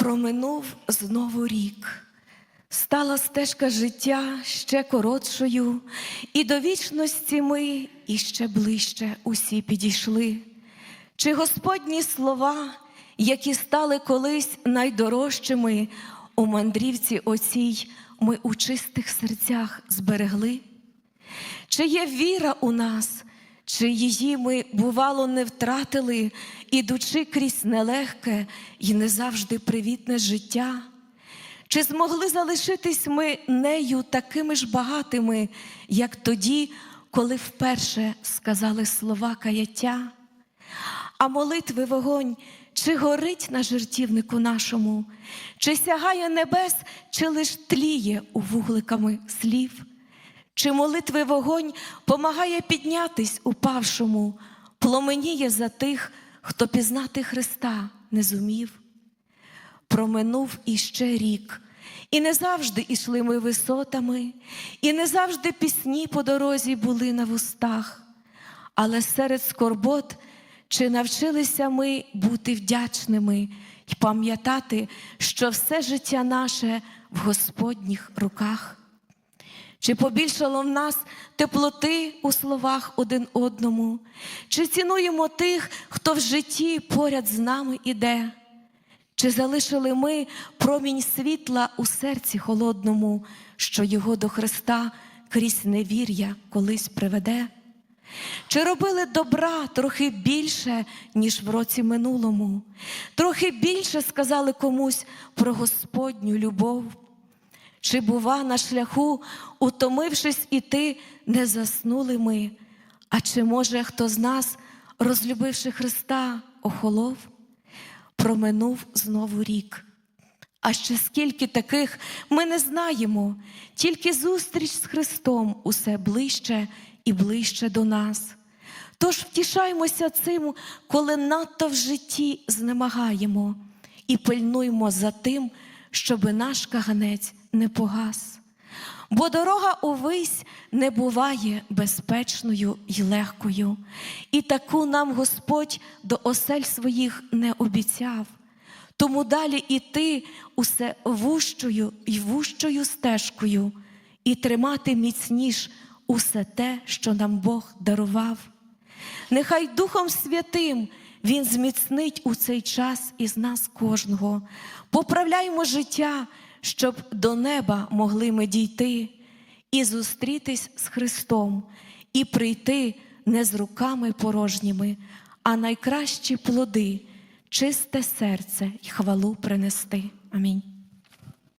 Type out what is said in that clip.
Проминув знову рік, стала стежка життя ще коротшою, і до вічності ми іще ближче усі підійшли. Чи Господні слова, які стали колись найдорожчими, у мандрівці оцій ми у чистих серцях зберегли? Чи є віра у нас, чи її ми, бувало, не втратили, ідучи крізь нелегке і не завжди привітне життя? Чи змогли залишитись ми нею такими ж багатими, як тоді, коли вперше сказали слова каяття? А молитви вогонь, чи горить на жертівнику нашому, чи сягає небес, чи лиш тліє у вугликами слів? Чи молитви вогонь помагає піднятись упавшому, пломеніє за тих, хто пізнати Христа не зумів? Проминув іще рік, і не завжди ішли ми висотами, і не завжди пісні по дорозі були на вустах, але серед скорбот чи навчилися ми бути вдячними й пам'ятати, що все життя наше в Господніх руках? Чи побільшало в нас теплоти у словах один одному? Чи цінуємо тих, хто в житті поряд з нами іде? Чи залишили ми промінь світла у серці холодному, що його до Христа крізь невір'я колись приведе? Чи робили добра трохи більше, ніж в році минулому? Трохи більше сказали комусь про Господню любов? Чи, бува, на шляху, утомившись іти, не заснули ми? А чи, може, хто з нас, розлюбивши Христа, охолов? Проминув знову рік. А ще скільки таких ми не знаємо, тільки зустріч з Христом усе ближче і ближче до нас. Тож втішаймося цим, коли надто в житті знемагаємо, і пильнуймо за тим, щоби наш каганець не погас. Бо дорога увись не буває безпечною й легкою, і таку нам Господь до осель своїх не обіцяв. Тому далі іти усе вущою й вущою стежкою, і тримати міцніш усе те, що нам Бог дарував. Нехай Духом Святим Він зміцнить у цей час із нас кожного. Поправляймо життя, щоб до неба могли ми дійти і зустрітись з Христом, і прийти не з руками порожніми, а найкращі плоди, чисте серце й хвалу принести. Амінь.